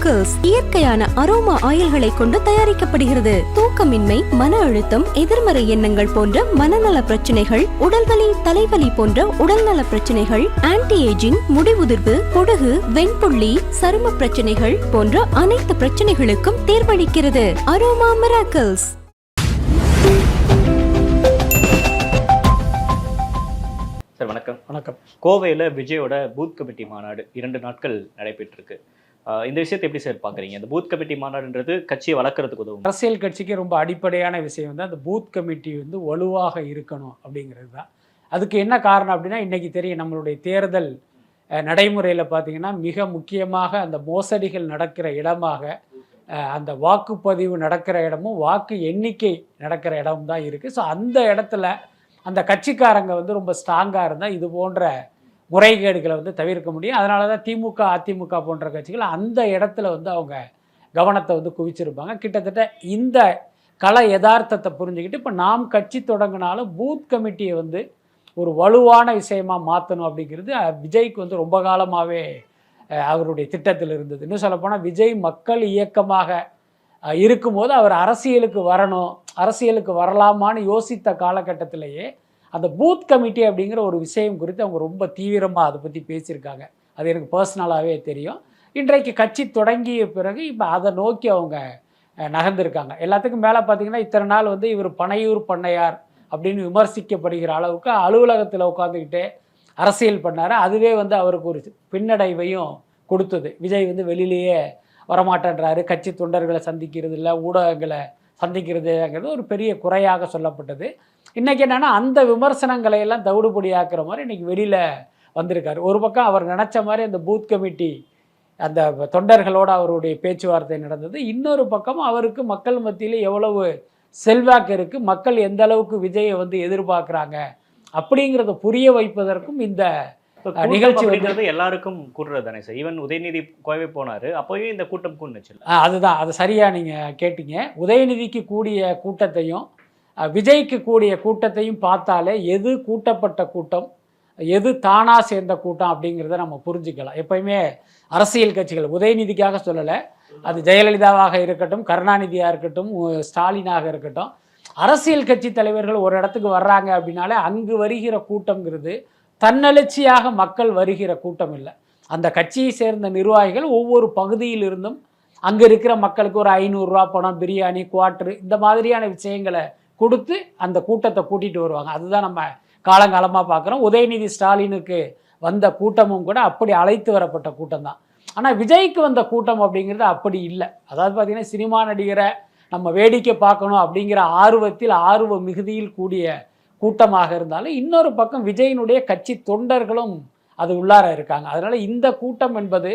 Miracles இயற்கையான aroma ஆயில்களை கொண்டு தயாரிக்கப்படுகிறது. தூக்கமின்மை மன அழுத்தம் எதிர்மறை எண்ணங்கள் போன்ற மனநல பிரச்சனைகள் உடல்வலி தலைவலி போன்ற உடல்நல பிரச்சனைகள் ஆன்டி ஏஜிங் முடிவுதிர்வு பொடுகு வெண்புள்ளி சரும பிரச்சனைகள் போன்ற அனைத்து பிரச்சனைகளுக்கும் தீர்வளிக்கிறது. அரோமா மிராக்கிள்ஸ் சார் வணக்கம். வணக்கம். கோவையில் விஜயோட பூத் கமிட்டி மாநாடு இரண்டு நாட்கள் நடைபெற்றிருக்கு. இந்த விஷயத்தை எப்படி சார் பார்க்குறீங்க? இந்த பூத் கமிட்டி மாநாடுன்றது கட்சியை வளர்க்கறதுக்கு உதவும். அரசியல் கட்சிக்கு ரொம்ப அடிப்படையான விஷயம் வந்து அந்த பூத் கமிட்டி வந்து வலுவாக இருக்கணும் அப்படிங்கிறது தான். அதுக்கு என்ன காரணம் அப்படின்னா இன்றைக்கி தெரியும் நம்மளுடைய தேர்தல் நடைமுறையில் பார்த்தீங்கன்னா மிக முக்கியமாக அந்த மோசடிகள் நடக்கிற இடமாக அந்த வாக்குப்பதிவு நடக்கிற இடமும் வாக்கு எண்ணிக்கை நடக்கிற இடமும் தான் இருக்குது ஸோ அந்த இடத்துல அந்த கட்சிக்காரங்க வந்து ரொம்ப ஸ்ட்ராங்காக இருந்தால் இது போன்ற முறைகேடுகளை வந்து தவிர்க்க முடியும். அதனால தான் திமுக அதிமுக போன்ற கட்சிகள் அந்த இடத்துல வந்து அவங்க கவனத்தை வந்து குவிச்சிருப்பாங்க. கிட்டத்தட்ட இந்த கல யதார்த்தத்தை புரிஞ்சுக்கிட்டு இப்போ நாம் கட்சி தொடங்கினாலும் பூத் கமிட்டியை வந்து ஒரு வலுவான விஷயமாக மாற்றணும் அப்படிங்கிறது விஜய்க்கு வந்து ரொம்ப காலமாகவே அவருடைய திட்டத்தில் இருந்தது. இன்னும் சொல்லப்போனால் விஜய் மக்கள் இயக்கமாக இருக்கும்போது அவர் அரசியலுக்கு வரணும் அரசியலுக்கு வரலாமான்னு யோசித்த காலகட்டத்திலேயே அந்த பூத் கமிட்டி அப்படிங்கிற ஒரு விஷயம் குறித்து அவங்க ரொம்ப தீவிரமாக அதை பற்றி பேசியிருக்காங்க. அது எனக்கு பர்சனலாகவே தெரியும். இன்றைக்கு கட்சி தொடங்கிய பிறகு இப்போ அதை நோக்கி அவங்க நகர்ந்திருக்காங்க. எல்லாத்துக்கும் மேலே பார்த்தீங்கன்னா இத்தனை நாள் வந்து இவர் பனையூர் பண்ணையார் அப்படின்னு விமர்சிக்கப்படுகிற அளவுக்கு அலுவலகத்தில் உட்காந்துக்கிட்டே அரசியல் பண்ணார். அதுவே வந்து அவருக்கு ஒரு பின்னடைவையும் கொடுத்தது. விஜய் வந்து வெளியிலேயே வரமாட்டேன்றாரு. கட்சி தொண்டர்களை சந்திக்கிறது இல்லை ஊடகங்களை சந்திக்கிறதுங்கிறது ஒரு பெரிய குறையாக சொல்லப்பட்டது. இன்றைக்கி என்னென்னா அந்த விமர்சனங்களை எல்லாம் தவிடுபடியாக்குற மாதிரி இன்றைக்கி வெளியில் வந்திருக்காரு. ஒரு பக்கம் அவர் நினச்ச மாதிரி அந்த பூத் கமிட்டி அந்த தொண்டர்களோடு அவருடைய பேச்சுவார்த்தை நடந்தது. இன்னொரு பக்கம் அவருக்கு மக்கள் மத்தியில் எவ்வளவு செல்வாக்கு இருக்குது மக்கள் எந்த அளவுக்கு விஜயை வந்து எதிர்பார்க்குறாங்க அப்படிங்கிறத புரிய வைப்பதற்கும் இந்த நிகழ்ச்சி அப்படின்றது எல்லாருக்கும் கூடுறது தானே. சார் ஈவன் உதயநிதி கோவை போனாரு. அப்போவே இந்த கூட்டம் கூண்டுச்சு ஆ, அதுதான். அது சரியாக நீங்கள் கேட்டீங்க. உதயநிதிக்கு கூடிய கூட்டத்தையும் விஜய்க்கு கூடிய கூட்டத்தையும் பார்த்தாலே எது கூட்டப்பட்ட கூட்டம் எது தானாக சேர்ந்த கூட்டம் அப்படிங்கிறத நம்ம புரிஞ்சுக்கலாம். எப்பயுமே அரசியல் கட்சிகள் உதயநிதிக்காக சொல்லலை. அது ஜெயலலிதாவாக இருக்கட்டும் கருணாநிதியாக இருக்கட்டும் ஸ்டாலினாக இருக்கட்டும். அரசியல் கட்சி தலைவர்கள் ஒரு இடத்துக்கு வர்றாங்க அப்படின்னாலே அங்கு வருகிற கூட்டம்ங்கிறது தன்னெழுச்சியாக மக்கள் வருகிற கூட்டம் இல்லை. அந்த கட்சியை சேர்ந்த நிர்வாகிகள் ஒவ்வொரு பகுதியிலிருந்தும் அங்கே இருக்கிற மக்களுக்கு ஒரு ஐநூறுரூவா பணம் பிரியாணி குவாட்ரு இந்த மாதிரியான விஷயங்களை கொடுத்து அந்த கூட்டத்தை கூட்டிகிட்டு வருவாங்க. அதுதான் நம்ம காலங்காலமாக பார்க்குறோம் உதயநிதி ஸ்டாலினுக்கு வந்த கூட்டமும் கூட அப்படி அழைத்து வரப்பட்ட கூட்டம் தான் ஆனால் விஜய்க்கு வந்த கூட்டம் அப்படிங்கிறது அப்படி இல்லை. அதாவது பார்த்திங்கன்னா சினிமா நடிகரை நம்ம வேடிக்கை பார்க்கணும் அப்படிங்கிற ஆர்வத்தில் ஆர்வ மிகுதியில் கூடிய கூட்டமாக இருந்தாலும் இன்னொரு பக்கம் விஜயினுடைய கட்சி தொண்டர்களும் அது உள்ளார இருக்காங்க. அதனால் இந்த கூட்டம் என்பது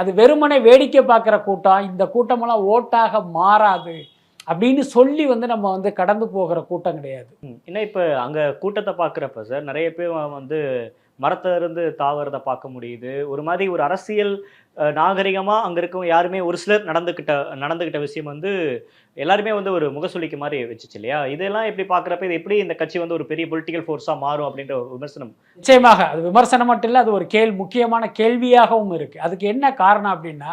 அது வெறுமனே வேடிக்கை பார்க்குற கூட்டம் இந்த கூட்டமெல்லாம் ஓட்டாக மாறாது அப்படின்னு சொல்லி வந்து நம்ம வந்து கடந்து போகிற கூட்டம் கிடையாது. ஏன்னா இப்போ அங்கே கூட்டத்தை பார்க்குறப்ப சார் நிறைய பேர் வந்து மரத்திலிருந்து தாவறதை பார்க்க முடியுது. ஒரு மாதிரி ஒரு அரசியல் நாகரிகமாக அங்கே அங்க இருக்கவங்க யாருமே ஒரு சிலர் நடந்துக்கிட்ட நடந்துக்கிட்ட விஷயம் வந்து எல்லாருமே வந்து ஒரு முகசுலிக்கு மாதிரி வச்சுச்சு இல்லையா? இதெல்லாம் எப்படி பார்க்குறப்ப இது எப்படி இந்த கட்சி வந்து ஒரு பெரிய பொலிட்டிக்கல் ஃபோர்ஸாக மாறும் அப்படின்ற ஒரு விமர்சனம்? நிச்சயமாக. அது விமர்சனம் மட்டும் இல்லை அது ஒரு கேள் முக்கியமான கேள்வியாகவும் இருக்குது அதுக்கு என்ன காரணம் அப்படின்னா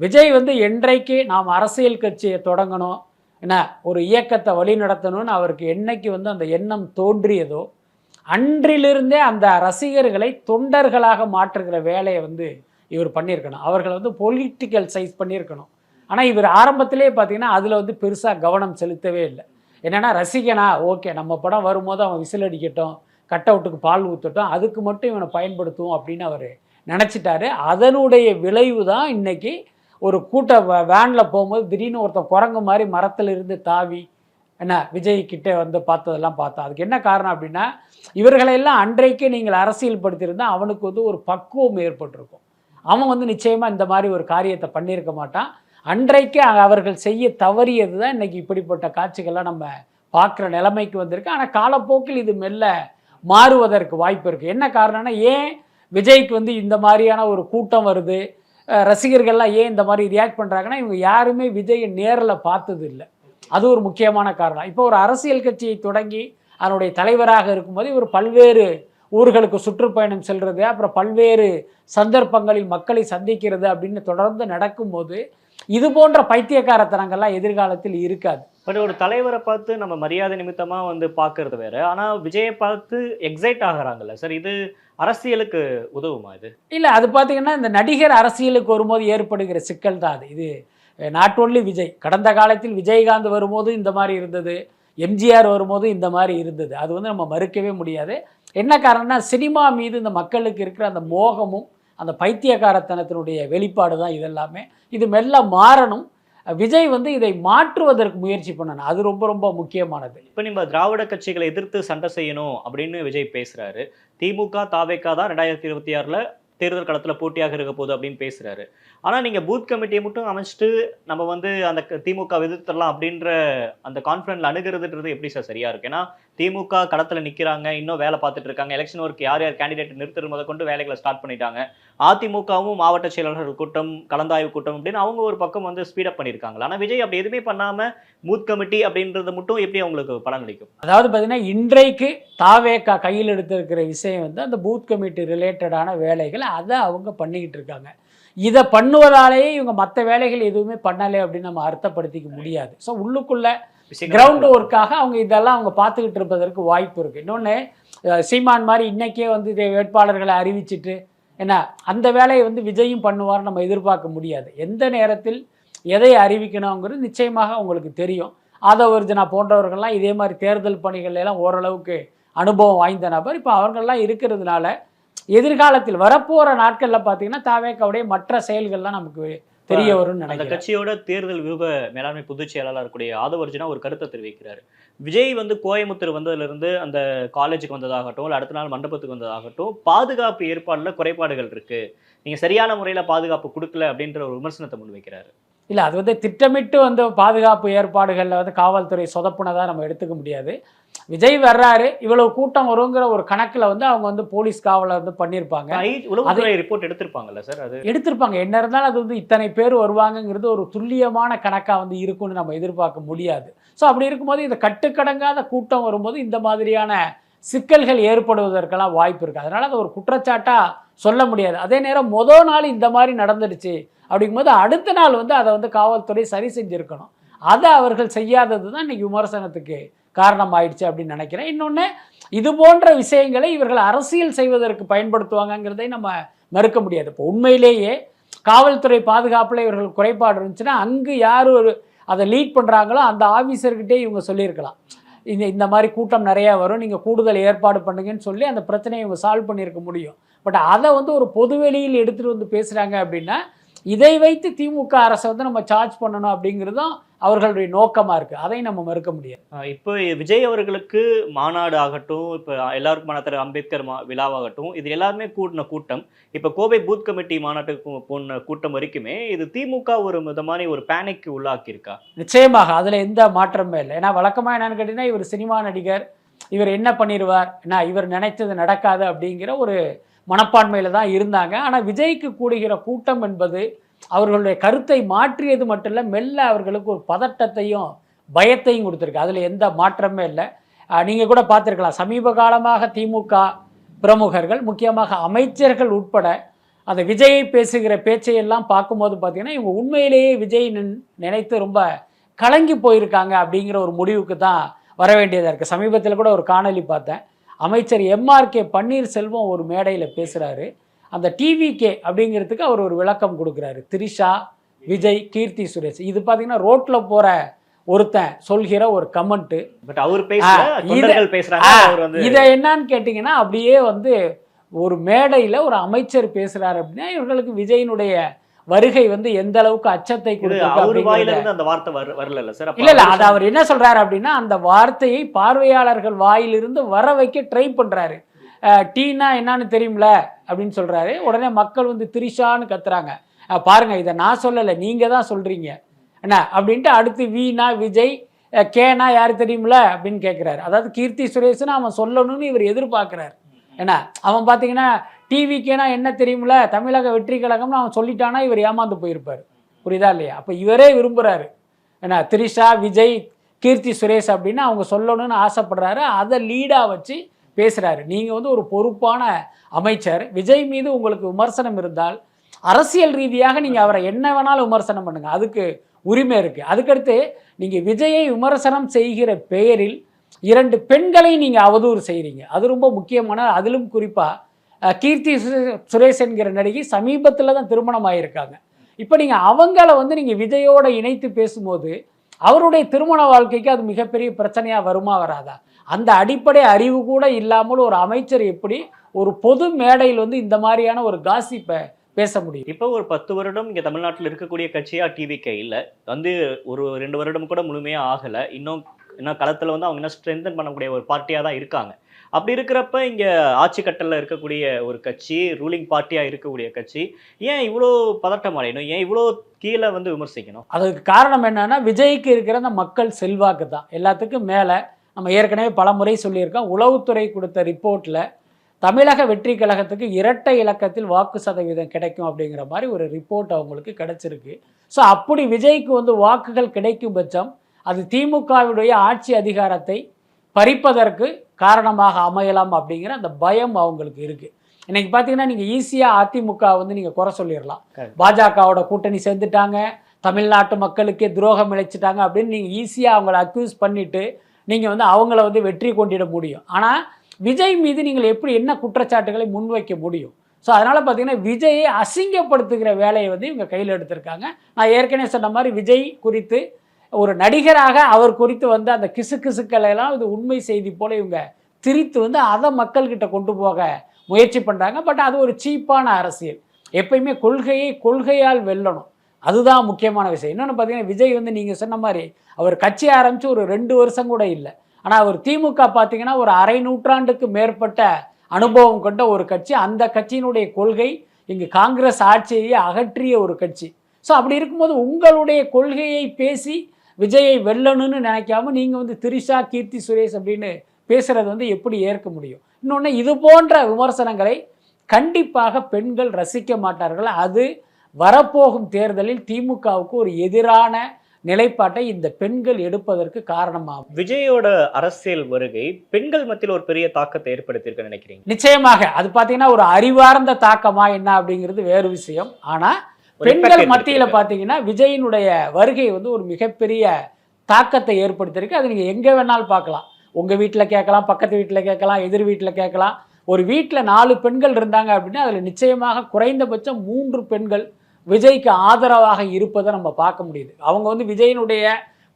விஜய் வந்து என்றைக்கு நாம் அரசியல் கட்சியை தொடங்கணும் என்ன ஒரு இயக்கத்தை வழி நடத்தணும்னு அவருக்கு என்னைக்கு வந்து அந்த எண்ணம் தோன்றியதோ அன்றிலிருந்தே அந்த ரசிகர்களை தொண்டர்களாக மாற்றுகிற வேலையை வந்து இவர் பண்ணியிருக்கணும். அவர்களை வந்து பொலிட்டிக்கல் சைஸ் பண்ணியிருக்கணும். ஆனால் இவர் ஆரம்பத்திலே பார்த்தீங்கன்னா அதில் வந்து பெருசாக கவனம் செலுத்தவே இல்லை. என்னென்னா ரசிகனா ஓகே நம்ம படம் வரும்போது அவன் விசில் அடிக்கட்டும் கட் அவுட்டுக்கு பால் ஊற்றட்டும் அதுக்கு மட்டும் இவனை பயன்படுத்துவோம் அப்படின்னு அவர் நினச்சிட்டாரு. அதனுடைய விளைவு தான் இன்றைக்கி ஒரு கூட்ட வேனில் போகும்போது திடீர்னு ஒருத்தன் குரங்கு மாதிரி மரத்தில் இருந்து தாவி என்ன விஜய் கிட்டே வந்து பார்த்ததெல்லாம் பார்த்தோம் அதுக்கு என்ன காரணம் அப்படின்னா இவர்களையெல்லாம் அன்றைக்கே நீங்கள் அரசியல் படுத்தியிருந்தால் அவனுக்கு வந்து ஒரு பக்குவம் ஏற்பட்டிருக்கும். அவன் வந்து நிச்சயமாக இந்த மாதிரி ஒரு காரியத்தை பண்ணியிருக்க மாட்டான். அன்றைக்கு அவர்கள் செய்ய தவறியது தான் இன்றைக்கி இப்படிப்பட்ட காட்சிகள்லாம் நம்ம பார்க்குற நிலைமைக்கு வந்திருக்கு. ஆனால் காலப்போக்கில் இது மெல்ல மாறுவதற்கு வாய்ப்பு இருக்குது என்ன காரணம்னா ஏன் விஜய்க்கு வந்து இந்த மாதிரியான ஒரு கூட்டம் வருது? ரசிகர்கள்லாம் ஏன் இந்த மாதிரி ரியாக்ட் பண்ணுறாங்கன்னா இவங்க யாருமே விஜயை நேரில் பார்த்தது இல்லை அது ஒரு முக்கியமான காரணம். இப்போ ஒரு அரசியல் கட்சியை தொடங்கி அதனுடைய தலைவராக இருக்கும்போது இவர் பல்வேறு ஊர்களுக்கு சுற்றுப்பயணம் செல்றது அப்புறம் பல்வேறு சந்தர்ப்பங்களில் மக்களை சந்திக்கிறது அப்படின்னு தொடர்ந்து நடக்கும்போது இது போன்ற பைத்தியக்காரத்தனங்கள்லாம் எதிர்காலத்தில் இருக்காது. பட் ஒரு தலைவரை பார்த்து நம்ம மரியாதை நிமித்தமா வந்து பார்க்கறது வேற. ஆனா விஜயை பார்த்து எக்ஸைட் ஆகுறாங்கல்ல. சார் இது அரசியலுக்கு உதவுமா இது? இல்லை அது பார்த்தீங்கன்னா இந்த நடிகர் அரசியலுக்கு வரும்போது ஏற்படுகிற சிக்கல் தான் அது. இது நாட் ஒன்லி விஜய். கடந்த காலத்தில் விஜயகாந்த் வரும்போது இந்த மாதிரி இருந்தது எம்ஜிஆர் வரும்போது இந்த மாதிரி இருந்தது. அது வந்து நம்ம மறுக்கவே முடியாது. என்ன காரணம்னா சினிமா மீது இந்த மக்களுக்கு இருக்கிற அந்த மோகமும் அந்த பைத்தியக்காரத்தனத்தினுடைய வெளிப்பாடு தான் இதெல்லாமே. இது மெல்ல மாறணும். விஜய் வந்து இதை மாற்றுவதற்கு முயற்சி பண்ணணும். அது ரொம்ப ரொம்ப முக்கியமானது. இப்போ நம்ம திராவிட கட்சிகளை எதிர்த்து சண்டை செய்யணும் அப்படின்னு விஜய் பேசுகிறாரு திமுக தாவேக்கா தான் ரெண்டாயிரத்தி இருபத்தி ஆறில் தேர்தல் களத்தில் போட்டியாக இருக்க போகுது அப்படின்னு பேசுகிறாரு ஆனால் நீங்கள் பூத் கமிட்டியை மட்டும் அமைச்சிட்டு நம்ம வந்து அந்த க- திமுக எதிர்த்தரலாம் அப்படின்ற அந்த கான்ஃபிடன்ட்ல அணுகிறதுன்றது எப்படி சார் சரியாக இருக்கு? ஏன்னா திமுக களத்தில் நிற்கிறாங்க இன்னும் வேலை பார்த்துட்டு இருக்காங்க. எலெக்ஷன் ஒர்க் யார் யார் கேண்டிடேட் நிறுத்துறது முத கொண்டு வேலைகளை ஸ்டார்ட் பண்ணிட்டாங்க. அதிமுகவும் மாவட்ட செயலாளர்கள் கூட்டம் கலந்தாய்வு கூட்டம் அப்படின்னு அவங்க ஒரு பக்கம் வந்து ஸ்பீடப் பண்ணியிருக்காங்களா ஆனால் விஜய் அப்படி எதுவுமே பண்ணாமல் மூத் கமிட்டி அப்படின்றது மட்டும் எப்படி அவங்களுக்கு படம் கிடைக்கும்? அதாவது பார்த்தீங்கன்னா இன்றைக்கு தாவேக்கா கையில் எடுத்திருக்கிற விஷயம் வந்து அந்த பூத் கமிட்டி ரிலேட்டடான வேலைகளை அதை அவங்க பண்ணிக்கிட்டு இருக்காங்க. இதை பண்ணுவதாலேயே இவங்க மற்ற வேலைகள் எதுவுமே பண்ணலை அப்படின்னு நம்ம அர்த்தப்படுத்திக்க முடியாது. ஸோ உள்ளுக்குள்ளே கிரவுண்ட் ஒர்க்காக அவங்க இதெல்லாம் அவங்க பார்த்துக்கிட்டு இருப்பதற்கு வாய்ப்பு இருக்குது இன்னொன்று சீமான் மாதிரி இன்றைக்கே வந்து வேட்பாளர்களை அறிவிச்சிட்டு என்ன அந்த வேலையை வந்து விஜயும் பண்ணுவார் நம்ம எதிர்பார்க்க முடியாது. எந்த நேரத்தில் எதை அறிவிக்கணுங்கிறது நிச்சயமாக அவங்களுக்கு தெரியும். ஆதவர்ஜனா போன்றவர்கள்லாம் இதே மாதிரி தேர்தல் பணிகள் எல்லாம் ஓரளவுக்கு அனுபவம் வாய்ந்த நபர். இப்போ அவர்கள்லாம் இருக்கிறதுனால எதிர்காலத்தில் வரப்போகிற நாட்களில் பார்த்தீங்கன்னா தாவேக்காவுடைய மற்ற செயல்கள்லாம் நமக்கு தெரிய வரும்னு அந்த கட்சியோட தேர்தல் வியூக மேலாண்மை பொதுச் செயலாளர் கூடிய ஆதவர்ஜுனா ஒரு கருத்தை தெரிவிக்கிறார். விஜய் வந்து கோயம்புத்தூர் வந்ததுல இருந்து அந்த காலேஜுக்கு வந்ததாகட்டும் இல்லை அடுத்த நாள் மண்டபத்துக்கு வந்ததாகட்டும் பாதுகாப்பு ஏற்பாடுல குறைபாடுகள் இருக்கு. நீங்க சரியான முறையில பாதுகாப்பு கொடுக்கல அப்படின்ற ஒரு விமர்சனத்தை முன்வைக்கிறாரு. இல்லை அது வந்து திட்டமிட்டு வந்து பாதுகாப்பு ஏற்பாடுகளில் வந்து காவல்துறை சொதப்புனதாக நம்ம எடுத்துக்க முடியாது. விஜய் வர்றாரு இவ்வளவு கூட்டம் வருங்கிற ஒரு கணக்கில் வந்து அவங்க வந்து போலீஸ் காவலை வந்து பண்ணியிருப்பாங்க உளவுத்துறை ரிப்போர்ட் எடுத்திருப்பாங்கல்ல சார் அது? எடுத்திருப்பாங்க. என்ன இருந்தாலும் அது வந்து இத்தனை பேர் வருவாங்கங்கிறது ஒரு துல்லியமான கணக்காக வந்து இருக்கும்னு நம்ம எதிர்பார்க்க முடியாது. ஸோ அப்படி இருக்கும்போது இந்த கட்டுக்கடங்காத கூட்டம் வரும்போது இந்த மாதிரியான சிக்கல்கள் ஏற்படுவதற்கெல்லாம் வாய்ப்பு இருக்குது அதனால் அது ஒரு குற்றச்சாட்டாக சொல்ல முடியாது. அதே நேரம் மொதல் நாள் இந்த மாதிரி நடந்துடுச்சு. அப்படிங்கும்போது அடுத்த நாள் வந்து அதை வந்து காவல்துறை சரி செஞ்சுருக்கணும். அதை அவர்கள் செய்யாதது தான் இன்றைக்கி விமர்சனத்துக்கு காரணமாயிடுச்சு அப்படின்னு நினைக்கிறேன். இன்னொன்று இது போன்ற விஷயங்களை இவர்கள் அரசியல் செய்வதற்கு பயன்படுத்துவாங்கங்கிறதை நம்ம மறுக்க முடியாது. இப்போ உண்மையிலேயே காவல்துறை பாதுகாப்பில் இவர்கள் குறைபாடு இருந்துச்சுன்னா அங்கு யார் ஒரு அதை லீட் பண்ணுறாங்களோ அந்த ஆஃபீஸர்கிட்டே இவங்க சொல்லியிருக்கலாம். இந்த இந்த மாதிரி கூட்டம் நிறையா வரும் நீங்கள் கூடுதல் ஏற்பாடு பண்ணுங்கன்னு சொல்லி அந்த பிரச்சனையை இவங்க சால்வ் பண்ணியிருக்க முடியும். பட் அதை வந்து ஒரு பொதுவெளியில் எடுத்துகிட்டு வந்து பேசுகிறாங்க அப்படின்னா இதை வைத்து திமுக அரசை வந்து நம்ம சார்ஜ் பண்ணணும் அப்படிங்கிறது தான் அவர்களுடைய நோக்கமாக இருக்குது அதை நம்ம மறுக்க முடியாது. இப்போ விஜய் அவர்களுக்கு மாநாடு ஆகட்டும் இப்போ எல்லாருக்கும் மனத்தர அம்பேத்கர் மா விழாவாகட்டும் இது எல்லாருமே கூட்டின கூட்டம். இப்போ கோவை பூத் கமிட்டி மாநாட்டுக்கு போன கூட்டம் வரைக்குமே இது திமுக ஒரு விதமான ஒரு பேனிக்கு உள்ளாக்கியிருக்கா? நிச்சயமாக அதில் எந்த மாற்றமே இல்லை. ஏன்னா வழக்கமாக என்னன்னு கேட்டிங்கன்னா இவர் சினிமா நடிகர் இவர் என்ன பண்ணிடுவார் என்ன இவர் நினைத்தது நடக்காது அப்படிங்கிற ஒரு மனப்பான்மையில் தான் இருந்தாங்க. ஆனால் விஜய்க்கு கூடுகிற கூட்டம் என்பது அவர்களுடைய கருத்தை மாற்றியது மட்டும் இல்லை மெல்ல அவர்களுக்கு ஒரு பதட்டத்தையும் பயத்தையும் கொடுத்துருக்கு. அதில் எந்த மாற்றமே இல்லை. நீங்கள் கூட பார்த்துருக்கலாம். சமீப காலமாக திமுக பிரமுகர்கள் முக்கியமாக அமைச்சர்கள் உட்பட அந்த விஜயை பேசுகிற பேச்சையெல்லாம் பார்க்கும்போது பார்த்திங்கன்னா இவங்க உண்மையிலேயே விஜய் நின்- நினைத்து ரொம்ப கலங்கி போயிருக்காங்க அப்படிங்கிற ஒரு முடிவுக்கு தான் வர வேண்டியதாக இருக்குது சமீபத்தில் கூட ஒரு காணொலி பார்த்தேன். அமைச்சர் எம்ஆர்கே பன்னீர்செல்வம் ஒரு மேடையில் பேசுகிறாரு அந்த டிவிகே அப்படிங்கிறதுக்கு அவர் ஒரு விளக்கம் கொடுக்குறாரு. த்ரிஷா விஜய் கீர்த்தி சுரேஷ். இது பார்த்தீங்கன்னா ரோட்டில் போகிற ஒருத்தன் சொல்கிற ஒரு கமெண்ட்டு பட் அவர் தொண்டர்கள் பேசுறாங்க இதை என்னன்னு கேட்டிங்கன்னா அப்படியே வந்து ஒரு மேடையில் ஒரு அமைச்சர் பேசுகிறாரு அப்படின்னா இவர்களுக்கு விஜயினுடைய வருகை வந்து எந்த அளவுக்கு அச்சத்தை இருந்து அந்த வார்த்தை வரல சார். இல்ல இல்ல அது அவர் என்ன சொல்றாரு அப்படின்னா அந்த வார்த்தையை பார்வையாளர்கள் வாயிலிருந்து வர வைக்க ட்ரை பண்றாரு. டீனா என்னன்னு தெரியும்ல அப்படின்னு சொல்றாரு. உடனே மக்கள் வந்து திரிஷான்னு கத்துறாங்க. பாருங்க இதை நான் சொல்லலை நீங்க தான் சொல்றீங்க. என்ன அப்படின்ட்டு அடுத்து வீணா விஜய் கேனா யாரு தெரியும்ல அப்படின்னு கேட்குறாரு அதாவது கீர்த்தி சுரேஷ்னு அவன் சொல்லணும்னு இவர் எதிர்பார்க்குறாரு என்ன அவன் பார்த்தீங்கன்னா டிவிக்கேனா என்ன தெரியுமில்ல? தமிழக வெற்றி கழகம்னு அவன் சொல்லிட்டானா இவர் ஏமாந்து போயிருப்பார். புரியுதா இல்லையா? அப்போ இவரே விரும்புகிறாரு என்ன த்ரிஷா விஜய் கீர்த்தி சுரேஷ் அப்படின்னு அவங்க சொல்லணும்னு ஆசைப்படுறாரு. அதை லீடாக வச்சு பேசுகிறாரு நீங்கள் வந்து ஒரு பொறுப்பான அமைச்சர். விஜய் மீது உங்களுக்கு விமர்சனம் இருந்தால் அரசியல் ரீதியாக நீங்கள் அவரை என்ன வேணாலும் விமர்சனம் பண்ணுங்கள் அதுக்கு உரிமை இருக்குது அதுக்கடுத்து நீங்கள் விஜயை விமர்சனம் செய்கிற பெயரில் இரண்டு பெண்களை நீங்கள் அவதூறு செய்கிறீங்க அது ரொம்ப முக்கியமான அதிலும் குறிப்பாக கீர்த்தி சு- சுரேஷ் என்கிற நடிகை சமீபத்தில் தான் திருமணம் ஆகியிருக்காங்க இப்போ நீங்கள் அவங்கள வந்து நீங்கள் விஜயோட இணைத்து பேசும்போது அவருடைய திருமண வாழ்க்கைக்கு அது மிகப்பெரிய பிரச்சனையாக வருமா வராதா? அந்த அடிப்படை அறிவு கூட இல்லாமல் ஒரு அமைச்சர் எப்படி ஒரு பொது மேடையில் வந்து இந்த மாதிரியான ஒரு காசிப்பை பேச முடியும்? இப்போ ஒரு பத்து வருடம் இங்கே தமிழ்நாட்டில் இருக்கக்கூடிய கட்சியாக டிவிக்கே இல்லை. வந்து ஒரு ரெண்டு வருடம் கூட முழுமையாக ஆகலை. இன்னும் இன்னும் களத்தில் வந்து அவங்க இன்னும் ஸ்ட்ரென்தன் பண்ணக்கூடிய ஒரு பார்ட்டியாக தான் இருக்காங்க. அப்படி இருக்கிறப்ப இங்கே ஆட்சி கட்டலில் இருக்கக்கூடிய ஒரு கட்சி ரூலிங் பார்ட்டியாக இருக்கக்கூடிய கட்சி ஏன் இவ்வளோ பதட்டம் அடையணும்? ஏன் இவ்வளோ கீழே வந்து விமர்சிக்கணும்? அதுக்கு காரணம் என்னன்னா விஜய்க்கு இருக்கிற அந்த மக்கள் செல்வாக்கு தான். எல்லாத்துக்கும் மேலே நம்ம ஏற்கனவே பல முறை சொல்லியிருக்கோம் உளவுத்துறை கொடுத்த ரிப்போர்ட்டில் தமிழக வெற்றி கழகத்துக்கு இரட்டை இலக்கத்தில் வாக்கு சதவீதம் கிடைக்கும் அப்படிங்கிற மாதிரி ஒரு ரிப்போர்ட் அவங்களுக்கு கிடைச்சிருக்கு. ஸோ அப்படி விஜய்க்கு வந்து வாக்குகள் கிடைக்கும் பட்சம் அது திமுகவுடைய ஆட்சி அதிகாரத்தை பறிப்பதற்கு காரணமாக அமையலாம் அப்படிங்கிற அந்த பயம் அவங்களுக்கு இருக்குது இன்னைக்கு பார்த்தீங்கன்னா நீங்கள் ஈஸியாக அதிமுக வந்து நீங்கள் குறை சொல்லிடலாம். பாஜகவோட கூட்டணி சேர்ந்துட்டாங்க தமிழ்நாட்டு மக்களுக்கே துரோகம் இழைச்சிட்டாங்க அப்படின்னு நீங்கள் ஈஸியாக அவங்கள அக்யூஸ் பண்ணிவிட்டு நீங்கள் வந்து அவங்கள வந்து வெற்றி கொண்டிட முடியும். ஆனால் விஜய் மீது நீங்கள் எப்படி என்ன குற்றச்சாட்டுகளை முன்வைக்க முடியும்? ஸோ அதனால் பார்த்தீங்கன்னா விஜயை அசிங்கப்படுத்துகிற வேலையை வந்து இவங்க கையில் எடுத்திருக்காங்க. நான் ஏற்கனவே சொன்ன மாதிரி விஜய் குறித்து ஒரு நடிகராக அவர் குறித்து வந்து அந்த கிசு கிசுக்களை எல்லாம் இது உண்மை செய்தி போல இவங்க திரித்து வந்து அதை மக்கள்கிட்ட கொண்டு போக முயற்சி பண்ணுறாங்க பட் அது ஒரு சீப்பான அரசியல். எப்பயுமே கொள்கையை கொள்கையால் வெல்லணும். அதுதான் முக்கியமான விஷயம். இன்னொன்று பார்த்தீங்கன்னா விஜய் வந்து நீங்கள் சொன்ன மாதிரி அவர் கட்சி ஆரம்பித்து ஒரு ரெண்டு வருஷம் கூட இல்லை. ஆனால் அவர் திமுக பார்த்தீங்கன்னா ஒரு அரை நூற்றாண்டுக்கு மேற்பட்ட அனுபவம் கொண்ட ஒரு கட்சி. அந்த கட்சியினுடைய கொள்கை இங்கு காங்கிரஸ் ஆட்சியை அகற்றிய ஒரு கட்சி. ஸோ அப்படி இருக்கும்போது உங்களுடைய கொள்கையை பேசி விஜயை வெல்லணும்னு நினைக்காம நீங்கள் வந்து திரிஷா கீர்த்தி சுரேஷ் அப்படின்னு பேசுறது வந்து எப்படி ஏற்க முடியும்? இன்னொன்று இது போன்ற விமர்சனங்களை கண்டிப்பாக பெண்கள் ரசிக்க மாட்டார்கள். அது வரப்போகும் தேர்தலில் திமுகவுக்கு ஒரு எதிரான நிலைப்பாட்டை இந்த பெண்கள் எடுப்பதற்கு காரணமாகும். விஜயோட அரசியல் வருகை பெண்கள் மத்தியில் ஒரு பெரிய தாக்கத்தை ஏற்படுத்தியிருக்குன்னு நினைக்கிறீங்க? நிச்சயமாக. அது பார்த்தீங்கன்னா ஒரு அறிவார்ந்த தாக்கமா என்ன அப்படிங்கிறது வேறு விஷயம். ஆனால் பெண்கள் மத்தியில். பார்த்தீங்கன்னா விஜயினுடைய வருகை வந்து ஒரு மிகப்பெரிய தாக்கத்தை ஏற்படுத்தியிருக்கு. அது நீங்கள் எங்கே வேணாலும் பார்க்கலாம். உங்கள் வீட்டில் கேட்கலாம் பக்கத்து வீட்டில் கேட்கலாம் எதிர் வீட்டில் கேட்கலாம். ஒரு வீட்டில் நாலு பெண்கள் இருந்தாங்க அப்படின்னா அதில் நிச்சயமாக குறைந்தபட்சம் மூன்று பெண்கள் விஜய்க்கு ஆதரவாக இருப்பதை நம்ம பார்க்க முடியுது. அவங்க வந்து விஜயினுடைய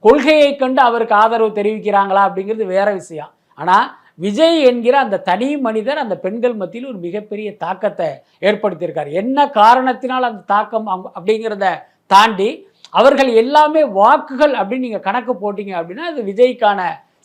கொள்கையை கண்டு அவருக்கு ஆதரவு தெரிவிக்கிறாங்களா அப்படிங்கிறது வேற விஷயம். ஆனால் விஜய் என்கிற அந்த தனி மனிதர் அந்த பெண்கள் மத்தியில் ஒரு மிகப்பெரிய தாக்கத்தை ஏற்படுத்தியிருக்கார். என்ன காரணத்தினால் அந்த தாக்கம் அப்படிங்கிறத தாண்டி அவர்கள் எல்லாமே வாக்குகள் அப்படின்னு நீங்கள் கணக்கு போட்டிங்க அப்படின்னா அது விஜய்க்கான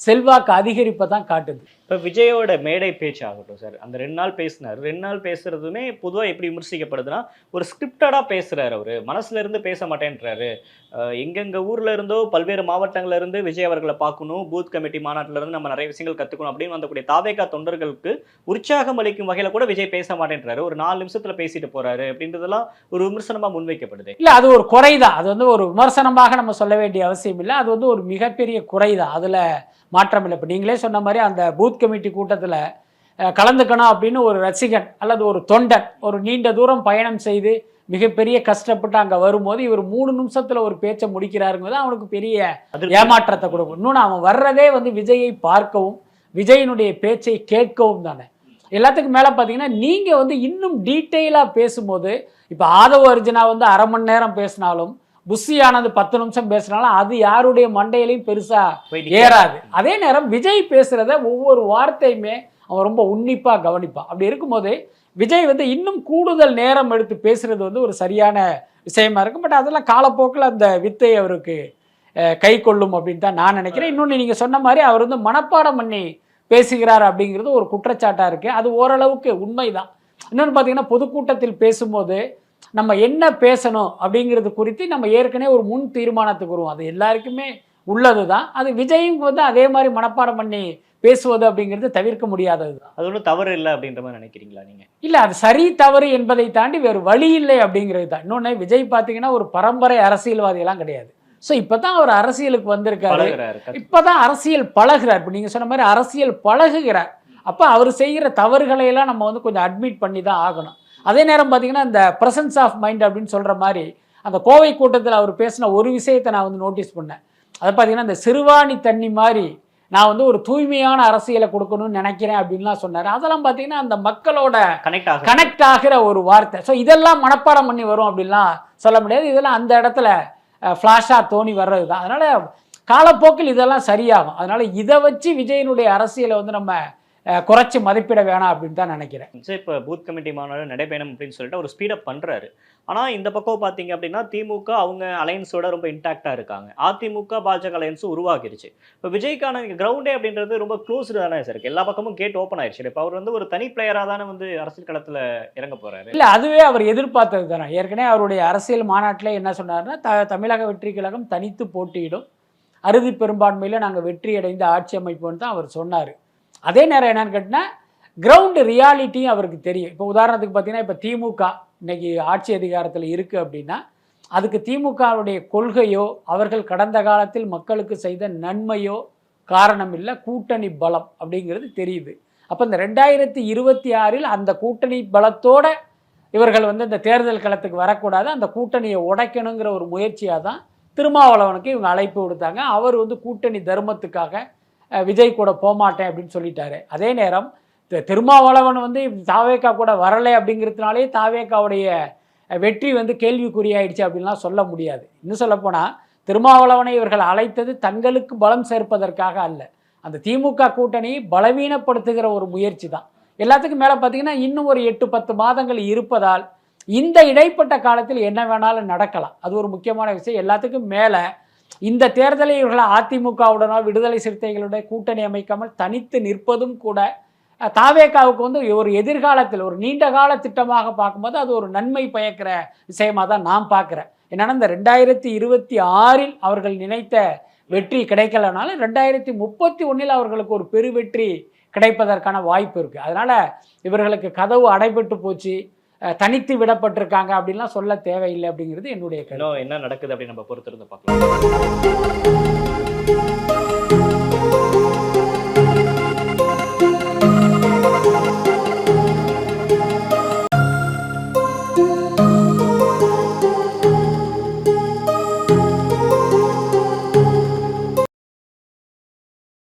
செல்வாக்கு அதிகரிப்பை தான் காட்டுது. இப்போ விஜயோட மேடை பேச்சு ஆகட்டும் சார் அந்த ரெண்டு நாள் பேசினார். ரெண்டு நாள் பேசுறதுமே பொதுவாக எப்படி விமர்சிக்கப்படுதுன்னா ஒரு ஸ்கிரிப்டடாக பேசுகிறார் அவர். மனசுல இருந்து பேச மாட்டேன்றாரு. அஹ் எங்கெங்க ஊர்ல இருந்தோ பல்வேறு மாவட்டங்கள்ல இருந்து விஜய் அவர்களை பார்க்கணும் பூத் கமிட்டி மாநாட்டில இருந்து நம்ம நிறைய விஷயங்கள் கற்றுக்கணும் அப்படின்னு வந்தக்கூடிய தாவேகா தொண்டர்களுக்கு உற்சாகம் அளிக்கும் வகையில் கூட விஜய் பேச மாட்டேன்றாரு. ஒரு நாலு நிமிஷத்தில் பேசிட்டு போறாரு அப்படின்றதெல்லாம் ஒரு விமர்சனமாக முன்வைக்கப்படுது. இல்லை அது ஒரு குறைதான். அது வந்து ஒரு விமர்சனமாக நம்ம சொல்ல வேண்டிய அவசியம் இல்லை. அது வந்து ஒரு மிகப்பெரிய குறைதான். அதில் மாற்றம் இல்லை. இப்போ நீங்களே சொன்ன மாதிரி அந்த பூத் கமிட்டி கூட்டத்தில் கலந்துக்கணும் அப்படின்னு ஒரு ரசிகன் அல்லது ஒரு தொண்டன் ஒரு நீண்ட தூரம் பயணம் செய்து மிகப்பெரிய கஷ்டப்பட்டு அங்கே வரும்போது இவர் மூணு நிமிஷத்தில் ஒரு பேச்சை முடிக்கிறாருங்கிறது அவனுக்கு பெரிய. ஏமாற்றத்தை கொடுக்கும் இன்னொன்று அவன் வர்றதே வந்து விஜயை பார்க்கவும் விஜயினுடைய பேச்சை கேட்கவும் தானே எல்லாத்துக்கும் மேலே பார்த்தீங்கன்னா நீங்கள் வந்து இன்னும் டீட்டெயிலாக பேசும்போது இப்போ ஆதவ அர்ஜுனா வந்து அரை மணி நேரம் பேசினாலும் புஷியானது பத்து நிமிஷம் பேசினாலும் அது யாருடைய மண்டையிலையும் பெருசாக ஏறாது. அதே நேரம் விஜய் பேசுகிறத ஒவ்வொரு வார்த்தையுமே அவன் ரொம்ப உன்னிப்பாக கவனிப்பான் அப்படி இருக்கும்போது விஜய் வந்து இன்னும் கூடுதல் நேரம் எடுத்து பேசுறது வந்து ஒரு சரியான விஷயமா இருக்கும் பட் அதெல்லாம் காலப்போக்கில் அந்த வித்தை அவருக்கு கை கொள்ளும் அப்படின்னு தான் நான் நினைக்கிறேன். இன்னொன்று நீங்கள் சொன்ன மாதிரி அவர் வந்து மனப்பாடம் பண்ணி பேசுகிறார் அப்படிங்கிறது ஒரு குற்றச்சாட்டாக இருக்குது அது ஓரளவுக்கு உண்மைதான். இன்னொன்று பார்த்தீங்கன்னா பொதுக்கூட்டத்தில் பேசும்போது நம்ம என்ன பேசணும் அப்படிங்கிறது குறித்து நம்ம ஏற்கனவே ஒரு முன் தீர்மானத்துக்கு வருவோம். அது எல்லாருக்குமே உள்ளது தான் அது விஜயும் வந்து அதே மாதிரி மனப்பாடம் பண்ணி பேசுவது அப்படிங்கிறது தவிர்க்க முடியாதது. தான் அது ஒன்றும் தவறு இல்லை அப்படின்ற மாதிரி நினைக்கிறீங்களா நீங்க? இல்லை அது சரி தவறு என்பதை தாண்டி வேறு வழி இல்லை அப்படிங்கிறது தான். இன்னொன்று விஜய் பார்த்தீங்கன்னா ஒரு பரம்பரை அரசியல்வாதியெல்லாம் கிடையாது. ஸோ இப்போ தான் அவர் அரசியலுக்கு வந்திருக்காரு. கத்து- இப்பதான் அரசியல் பழகுறார். இப்போ நீங்க சொன்ன மாதிரி அரசியல் பழகுகிறார். அப்போ அவர் செய்கிற தவறுகளை எல்லாம் நம்ம வந்து கொஞ்சம் அட்மிட் பண்ணி தான் ஆகணும். அதே நேரம் பார்த்தீங்கன்னா இந்த ப்ரெசன்ஸ் ஆஃப் மைண்ட் அப்படின்னு சொல்கிற மாதிரி அந்த கோவை கூட்டத்தில் அவர் பேசின ஒரு விஷயத்தை நான் வந்து நோட்டீஸ் பண்ணேன். அதை பார்த்தீங்கன்னா இந்த சிறுவாணி தண்ணி மாதிரி நான் வந்து ஒரு தூய்மையான அரசியலை கொடுக்கணும்னு நினைக்கிறேன் அப்படின்லாம் சொன்னார். அதெல்லாம் பார்த்தீங்கன்னா அந்த மக்களோட கனெக்ட் கனெக்ட் ஆகிற ஒரு வார்த்தை. ஸோ இதெல்லாம் மனப்பாடம் பண்ணி வரும் அப்படின்லாம் சொல்ல முடியாது. இதெல்லாம் அந்த இடத்துல ஃப்ளாஷாக தோணி வர்றது தான். அதனால் காலப்போக்கில் இதெல்லாம் சரியாகும். அதனால் இதை வச்சு விஜயனுடைய அரசியலை வந்து நம்ம குறைச்சு மதிப்பிட வேணாம் அப்படின்னு தான் நினைக்கிறேன். சரி இப்போ பூத் கமிட்டி மாநாடு நடைபயணம் அப்படின்னு சொல்லிட்டு ஒரு ஸ்பீடப் பண்றாரு. ஆனா இந்த பக்கம் பாத்தீங்க அப்படின்னா திமுக அவங்க அலைன்ஸோட ரொம்ப இன்டாக்டா இருக்காங்க. அதிமுக பாஜக அலைன்ஸும் உருவாகிருச்சு. இப்போ விஜய்க்கான கிரவுண்டே அப்படின்றது ரொம்ப க்ளோஸ்டு தானே சார் எல்லா பக்கமும் கேட் ஓப்பன் ஆயிடுச்சு இப்போ அவர் வந்து ஒரு தனி பிளேயரா தானே வந்து அரசியல் களத்துல இறங்க போறாரு. இல்லை அதுவே அவர் எதிர்பார்த்தது தானே. ஏற்கனவே அவருடைய அரசியல் மாநாட்டில் என்ன சொன்னார்னா த தமிழக வெற்றி கழகம் தனித்து போட்டியிடும். அறுதி பெரும்பான்மையில் நாங்கள் வெற்றி அடைந்து ஆட்சி அமைப்போம்னு தான் அவர் சொன்னார். அதே நேரம் என்னன்னு கேட்டினா கிரவுண்டு ரியாலிட்டியும் அவருக்கு தெரியும். இப்போ உதாரணத்துக்கு பார்த்தீங்கன்னா இப்போ திமுக இன்னைக்கு ஆட்சி அதிகாரத்தில் இருக்குது அப்படின்னா அதுக்கு திமுகவுடைய கொள்கையோ அவர்கள் கடந்த காலத்தில் மக்களுக்கு செய்த நன்மையோ காரணம் இல்லை கூட்டணி பலம் அப்படிங்கிறது தெரியுது. அப்போ இந்த ரெண்டாயிரத்தி இருபத்தி ஆறில் அந்த கூட்டணி பலத்தோட இவர்கள் வந்து இந்த தேர்தல் களத்துக்கு வரக்கூடாது அந்த கூட்டணியை உடைக்கணுங்கிற ஒரு முயற்சியாக தான் திருமாவளவனுக்கு இவங்க அழைப்பு விடுத்தாங்க. அவர் வந்து கூட்டணி தர்மத்துக்காக விஜய் கூட போகமாட்டேன் அப்படின்னு சொல்லிட்டாரு. அதே நேரம் திருமாவளவன் வந்து தாவேக்கா கூட வரலை அப்படிங்கிறதுனாலே தாவேக்காவுடைய வெற்றி வந்து கேள்விக்குறியாயிடுச்சு அப்படின்லாம் சொல்ல முடியாது. இன்னும் சொல்லப்போனால் திருமாவளவனை இவர்கள் அழைத்தது தங்களுக்கு பலம் சேர்ப்பதற்காக அல்ல. அந்த திமுக கூட்டணியை பலவீனப்படுத்துகிற ஒரு முயற்சி தான். எல்லாத்துக்கும் மேலே பார்த்தீங்கன்னா இன்னும் ஒரு எட்டு பத்து மாதங்கள் இருப்பதால் இந்த இடைப்பட்ட காலத்தில் என்ன வேணாலும் நடக்கலாம். அது ஒரு முக்கியமான விஷயம். எல்லாத்துக்கும் மேலே இந்த தேர்தலை இவர்கள் அதிமுகவுடனோ விடுதலை சிறுத்தைகளுடைய கூட்டணி அமைக்காமல் தனித்து நிற்பதும் கூட தாவேக்காவுக்கு வந்து ஒரு எதிர்காலத்தில் ஒரு நீண்ட கால திட்டமாக பார்க்கும்போது அது ஒரு நன்மை பயக்கிற விஷயமாக தான் நான் பார்க்குறேன். என்னென்னா இந்த ரெண்டாயிரத்தி இருபத்தி ஆறில் அவர்கள் நினைத்த வெற்றி கிடைக்கலனாலும் ரெண்டாயிரத்தி முப்பத்தி ஒன்றில் அவர்களுக்கு ஒரு பெரு வெற்றி கிடைப்பதற்கான வாய்ப்பு இருக்குது அதனால் இவர்களுக்கு கதவு அடைபட்டு போச்சு. தனித்து விடப்பட்டிருக்காங்க அப்படின்லாம் சொல்ல தேவையில்லை அப்படிங்கிறது என்னுடைய கருத்து. என்ன நடக்குது அப்படின்னு நம்ம பொறுத்திருந்து பார்க்கலாம்.